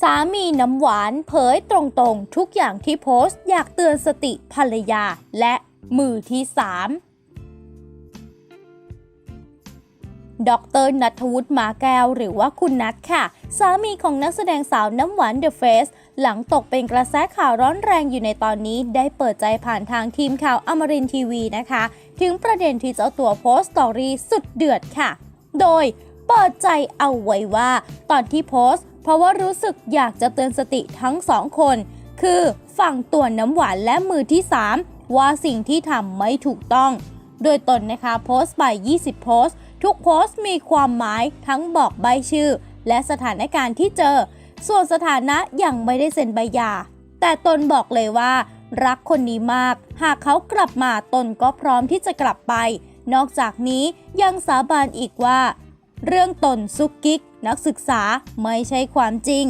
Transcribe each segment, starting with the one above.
สามีน้ำหวานเผยตรงๆ ทุกอย่างที่โพสต์อยากเตือนสติภรรยาและมือที่3ดรนัทวุฒิมาแก้วหรือว่าคุณนัทค่ะ สามีของนักแสดงสาวน้ำหวานเดอะเฟสหลังตกเป็นกระแสข่าวร้อนแรงอยู่ในตอนนี้ ได้เปิดใจผ่านทางทีมข่าวอมรินทีวีนะคะ ถึงประเด็นที่เจ้าตัวโพสต์สตอรี่สุดเดือดค่ะ โดยเปิดใจเอาไว้ว่า ตอนที่โพสต์ เพราะว่ารู้สึกอยากจะเตือนสติทั้งสองคน คือฝั่งตัวน้ำหวานและมือที่ 3 ว่าสิ่งที่ทำไม่ถูกต้อง โดยตนนะคะโพสต์ไป 20 โพสต์ ทุกโพสต์มีความหมายทั้งบอกใบชื่อ และสถานการณ์ที่เจอ ส่วนสถานะยังไม่ได้เซ็นใบหย่า แต่ตนบอกเลยว่า รักคนนี้มาก หากเขากลับมาตนก็พร้อมที่จะกลับไป นอกจากนี้ยังสาบานอีกว่า เรื่องตนซุกกิ๊กนักศึกษาไม่ใช่ความจริง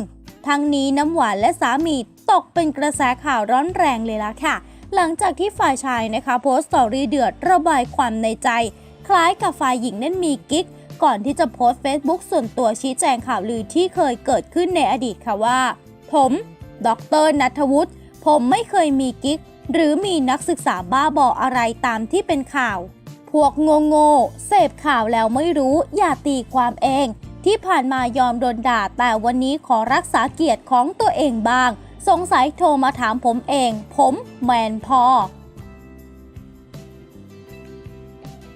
ทั้งนี้น้ำหวานและสามีตกเป็นกระแสข่าวร้อนแรงเลยล่ะค่ะ หลังจากที่ฝ่ายชายนะคะ โพสต์สตอรี่เดือดระบายความในใจ คล้ายกับฝ่ายหญิงนั้นมีกิ๊ก ก่อนที่จะโพสต์ Facebook ส่วนตัวชี้แจงข่าวลือที่เคยเกิดขึ้นในอดีตค่ะว่า ผมดรนัทวุฒิผมไม่เคยมีกิ๊ก หรือมีนักศึกษาบ้าบออะไรตามที่เป็นข่าว วกโง่โง่เสพข่าวแล้วไม่รู้อย่าตีความเอง ที่ผ่านมายอมโดนด่า แต่วันนี้ขอรักษาเกียรติของตัวเองบ้าง สงสัยโทรมาถามผมเอง ผมแมนพอ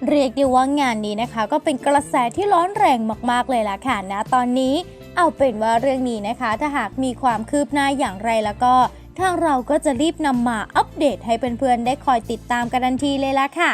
เรียกได้ว่างานนี้นะคะ ก็เป็นกระแสที่ร้อนแรงมากๆเลยล่ะค่ะนะตอนนี้เอาเป็นว่าเรื่องนี้นะคะ ถ้าหากมีความคืบหน้าอย่างไรแล้วก็ ทางเราก็จะรีบนำมาอัปเดตให้เพื่อนๆได้คอยติดตามกันทันทีเลยล่ะค่ะ